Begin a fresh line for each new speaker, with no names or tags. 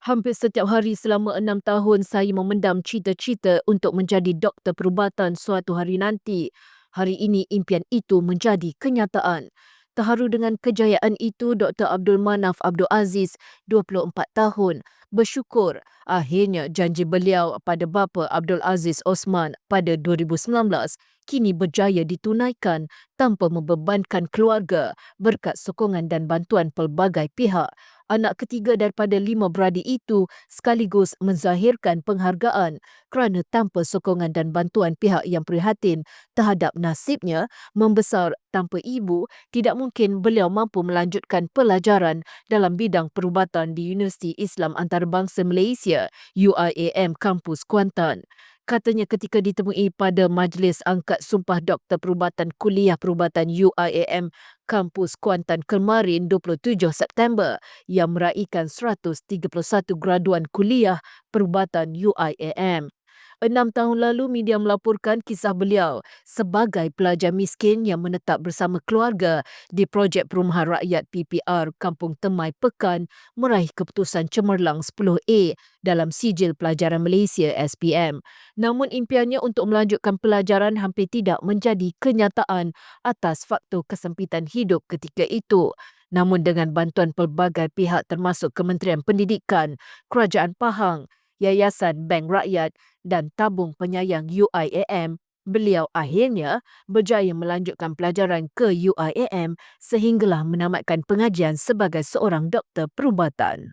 Hampir setiap hari selama enam tahun saya memendam cita-cita untuk menjadi doktor perubatan suatu hari nanti. Hari ini impian itu menjadi kenyataan. Terharu dengan kejayaan itu, Dr. Abdul Manaf Abdul Aziz, 24 tahun, bersyukur akhirnya janji beliau pada bapa Abdul Aziz Osman pada 2019 kini berjaya ditunaikan tanpa membebankan keluarga berkat sokongan dan bantuan pelbagai pihak. Anak ketiga daripada lima beradik itu sekaligus menzahirkan penghargaan kerana tanpa sokongan dan bantuan pihak yang prihatin terhadap nasibnya membesar tanpa ibu, tidak mungkin beliau mampu melanjutkan pelajaran dalam bidang perubatan di Universiti Islam Antarabangsa Malaysia, UIAM Kampus Kuantan katanya ketika ditemui pada Majlis Angkat Sumpah Doktor Perubatan Kuliah Perubatan UIAM Kampus Kuantan kemarin 27 September yang meraihkan 131 graduan kuliah perubatan UIAM. Enam tahun lalu, media melaporkan kisah beliau sebagai pelajar miskin yang menetap bersama keluarga di projek perumahan rakyat PPR Kampung Temai Pekan meraih keputusan cemerlang 10A dalam sijil pelajaran Malaysia SPM. Namun impiannya untuk melanjutkan pelajaran hampir tidak menjadi kenyataan atas faktor kesempitan hidup ketika itu. Namun dengan bantuan pelbagai pihak termasuk Kementerian Pendidikan, Kerajaan Pahang, Yayasan Bank Rakyat dan Tabung Penyayang UIAM, beliau akhirnya berjaya melanjutkan pelajaran ke UIAM sehinggalah menamatkan pengajian sebagai seorang doktor perubatan.